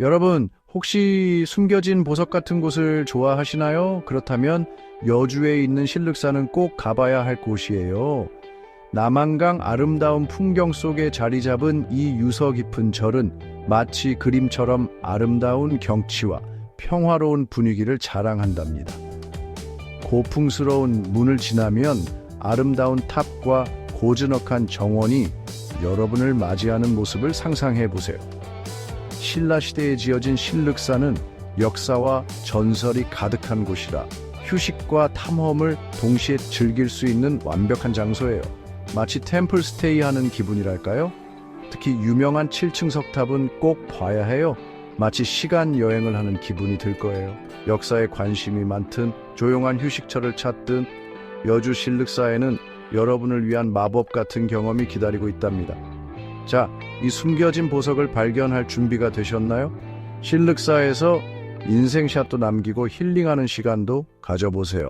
여러분, 혹시 숨겨진 보석 같은 곳을 좋아하시나요? 그렇다면 여주에 있는 신륵산은 꼭 가봐야 할 곳이에요. 남한강 아름다운 풍경 속에 자리 잡은 이 유서 깊은 절은 마치 그림처럼 아름다운 경치와 평화로운 분위기를 자랑한답니다. 고풍스러운 문을 지나면 아름다운 탑과 고즈넉한 정원이 여러분을 맞이하는 모습을 상상해 보세요. 신라 시대에 지어진 신륵산은 역사와 전설이 가득한 곳이라 휴식과 탐험을 동시에 즐길 수 있는 완벽한 장소예요. 마치 템플 스테이 하는 기분이랄까요? 특히 유명한 7층 석탑은 꼭 봐야 해요. 마치 시간 여행을 하는 기분이 들 거예요. 역사에 관심이 많든 조용한 휴식처를 찾든 여주 신륵사에는 여러분을 위한 마법 같은 경험이 기다리고 있답니다. 자, 이 숨겨진 보석을 발견할 준비가 되셨나요? 신륵사에서 인생샷도 남기고 힐링하는 시간도 가져보세요.